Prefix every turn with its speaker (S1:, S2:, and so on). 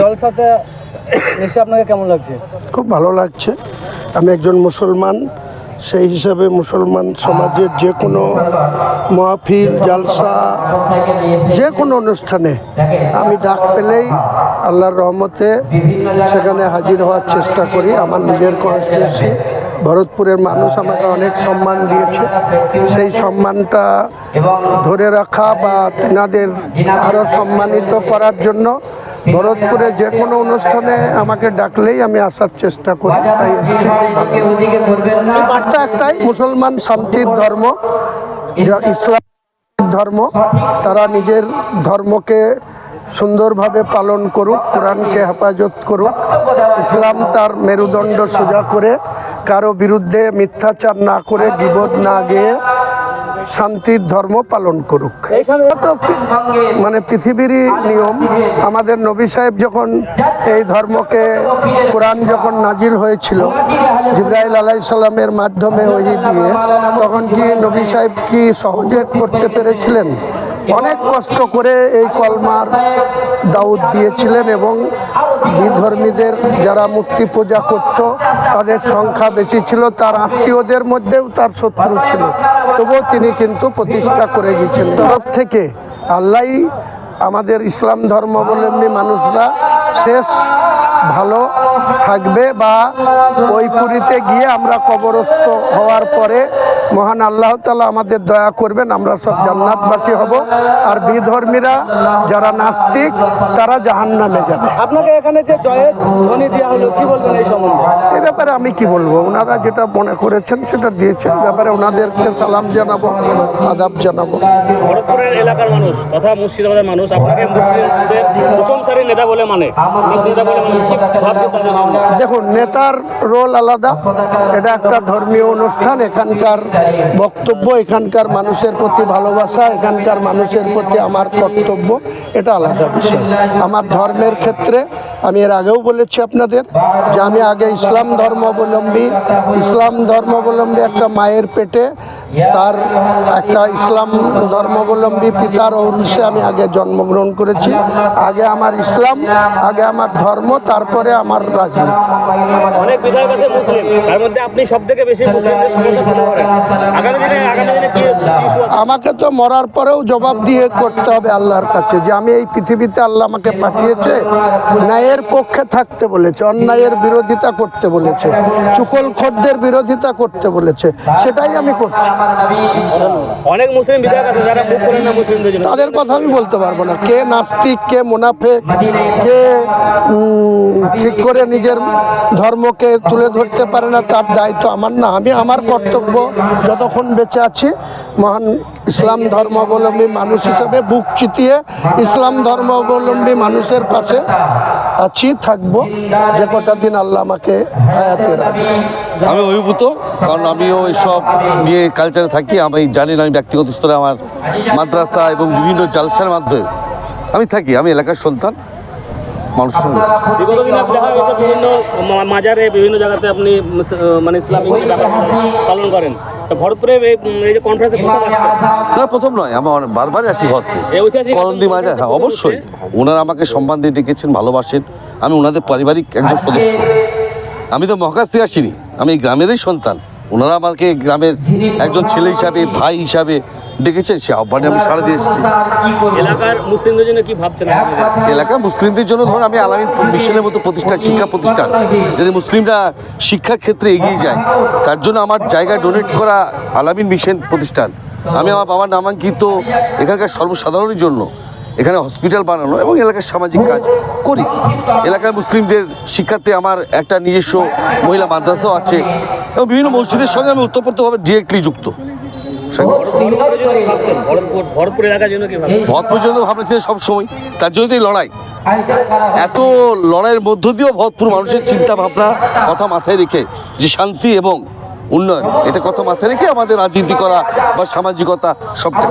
S1: জলসাতে এসে আপনাকে কেমন লাগছে?
S2: খুব ভালো লাগছে। আমি একজন মুসলমান, সেই হিসাবে মুসলমান সমাজের যে কোনো মহফিল, জালসা যে কোনো অনুষ্ঠানে আমি ডাক পেলেই আল্লাহর রহমতে সেখানে হাজির হওয়ার চেষ্টা করি। আমার নিজের কনস্টিটিউন্সি ভরতপুরের মানুষ আমাকে অনেক সম্মান দিয়েছে। সেই সম্মানটা ধরে রাখা বা তেনাদের আরও সম্মানিত করার জন্য ভরতপুরে যে কোনো অনুষ্ঠানে আমাকে ডাকলেই আমি আসার চেষ্টা করি, তাই এসেছি। বার্তা একটাই, মুসলমান শান্তির ধর্ম, যা ইসলাম ধর্ম, তারা নিজের ধর্মকে সুন্দরভাবে পালন করুক, কোরআনকে হেফাজত করুক। ইসলাম তার মেরুদণ্ড সোজা করে, কারও বিরুদ্ধে মিথ্যাচার না করে, গিবদ না গিয়ে শান্তির ধর্ম পালন করুক। মানে পৃথিবীরই নিয়ম। আমাদের নবী সাহেব যখন এই ধর্মকে কোরআন যখন নাজিল হয়েছিল জিব্রাইল আলাই সাল্লামের মাধ্যমে ওই দিয়ে তখন কি নবী সাহেব কি সহজে করতে পেরেছিলেন? অনেক কষ্ট করে এই কলমার দাউদ দিয়েছিলেন এবং বিধর্মীদের যারা মূর্তি পূজা করত তাদের সংখ্যা বেশি ছিল তার আত্মীয়দের মধ্যেও তার শত্রু ছিল। তবুও তিনি কিন্তু প্রতিষ্ঠা করে গিয়েছেন। তরফ থেকে আল্লাহ আমাদের ইসলাম ধর্মাবলম্বী মানুষরা শেষ ভালো থাকবে বা ওই পুরীতে গিয়ে আমরা কবরস্থ হওয়ার পরে মহান আল্লাহ তালা আমাদের দয়া করবেন আমরা সব জান্নাতবাসী হব। আর বিধর্মীরা যারা নাস্তিক তারা জাহান্নামে যাবে।
S1: আপনাকে এখানে যে জয়ের ধ্বনি দেওয়া হলো কি বলবেন এই সম্বন্ধে?
S2: এই ব্যাপারে আমি কি বলব? ওনারা যেটা মনে করেছেন সেটা দিয়েছেন ব্যাপারে ওনাদেরকে সালাম জানাব আদাব জানাব।
S3: ভরতপুরের এলাকার মানুষ তথা মুর্শিদাবাদের মানুষ আপনাকে মুসলিমদের প্রথম সারির নেতা বলে মানে। নেতা বলে মানুষ কি ভাবছে তাদের
S2: দেখুন নেতার রোল আলাদা। এটা একটা ধর্মীয় অনুষ্ঠান এখানকার বক্তব্য এখানকার মানুষের প্রতি ভালোবাসা, এখানকার মানুষের প্রতি আমার কর্তব্য, এটা আলাদা বিষয়। আমার ধর্মের ক্ষেত্রে, আমি এর আগেও বলেছি আপনাদের, যে আমি আগে ইসলাম ধর্মাবলম্বী ইসলাম ধর্মাবলম্বী একটা মায়ের পেটে তার একটা ইসলাম ধর্মাবলম্বী পিতার অনুষে আমি আগে জন্মগ্রহণ করেছি। আগে আমার ইসলাম আগে আমার ধর্ম তারপরে আমার রাজনীতি।
S3: অনেক বিধায়ক আছে মুসলিম। তার মধ্যে আপনি সব থেকে বেশি মুসলিমদের সমস্যা আগামী দিনে আগামী দিনে কি কি issue আছে?
S2: আমাকে তো মরার পরেও জবাব দিয়ে করতে হবে আল্লাহর কাছে যে আমি এই পৃথিবীতে আল্লাহ আমাকে পাঠিয়েছে ন্যায়ের পক্ষে থাকতে বলেছে অন্যায়ের বিরোধিতা করতে বলেছে চুকল খদ্দের বিরোধিতা করতে বলেছে সেটাই আমি করছি।
S3: অনেক মুসলিম বিধায়ক আছে যারা মুখ করেন না মুসলিমদের জন্য
S2: তাদের কথা আমি বলতে পারব না। কে নাস্তিক কে মুনাফেক কে ঠিক করে নিজের ধর্মকে তুলে ধরতে পারে না তার দায়িত্ব আমার না। আমি আমার কর্তব্য যতক্ষণ বেঁচে আছি মহান ইসলাম ধর্মাবলম্বী মানুষ হিসাবে বুক চিতিয়ে ইসলাম ধর্মাবলম্বী মানুষের পাশে আছি, থাকব। যে কটা দিন আল্লাহ আমাকে হায়াতে রাখবে
S4: আমি অভিভূত, কারণ আমিও এসব নিয়ে কালচারে থাকি। আমি জানি না আমি ব্যক্তিগত স্তরে আমার মাদ্রাসা এবং বিভিন্ন জালসার মাধ্যমে আমি থাকি। আমি এলাকার সন্তান। মানুষের সঙ্গে
S3: বিগত দিনে দেখা গেছে বিভিন্ন মাজারে বিভিন্ন জায়গাতে আপনি মানে ইসলামিক পালন করেন। ভরতপুরে এই যে কনফারেন্সে প্রথম আসছে
S4: না প্রথম নয় আমার বারবারই আসি করন্দি মাঝে হ্যাঁ অবশ্যই। ওনারা আমাকে সম্মান দিয়ে ডেকেছেন ভালোবাসেন। আমি ওনাদের পারিবারিক একজন সদস্য। আমি তো মহাকাশ থেকে আসিনি আমি এই গ্রামেরই সন্তান। ওনারা আমাকে গ্রামের একজন ছেলে হিসাবে ভাই হিসাবে ডেকেছেন সে আহ্বানে আমি সাড়া দিয়ে এসেছি।
S3: এলাকার মুসলিমদের জন্য কি ভাবছেন
S4: এলাকার মুসলিমদের জন্য ধরুন আমি আলামিন মিশনের মতো প্রতিষ্ঠান শিক্ষা প্রতিষ্ঠান যদি মুসলিমরা শিক্ষার ক্ষেত্রে এগিয়ে যায় তার জন্য আমার জায়গা ডোনেট করা আলামিন মিশন প্রতিষ্ঠান। আমি আমার বাবার নামাঙ্কিত এখানকার সর্বসাধারণের জন্য এখানে হসপিটাল বানানো এবং এলাকার সামাজিক কাজ করি। এলাকার মুসলিমদের শিক্ষাতে আমার একটা নিজস্ব মহিলা মাদ্রাসাও আছে। এবং বিভিন্ন মসজিদের সঙ্গে আমি ওতপ্রোতভাবে ডিরেক্টলি যুক্ত।
S3: ভরতপুরের জন্য
S4: ভাবনা সব সময় তার জন্য এই লড়াই। এত লড়াইয়ের মধ্য দিয়েও ভরতপুর মানুষের চিন্তা ভাবনা কথা মাথায় রেখে যে শান্তি এবং উন্নয়ন, এটা কথা মাথায় রেখে আমাদের রাজনীতি করা বা সামাজিকতা সবটা।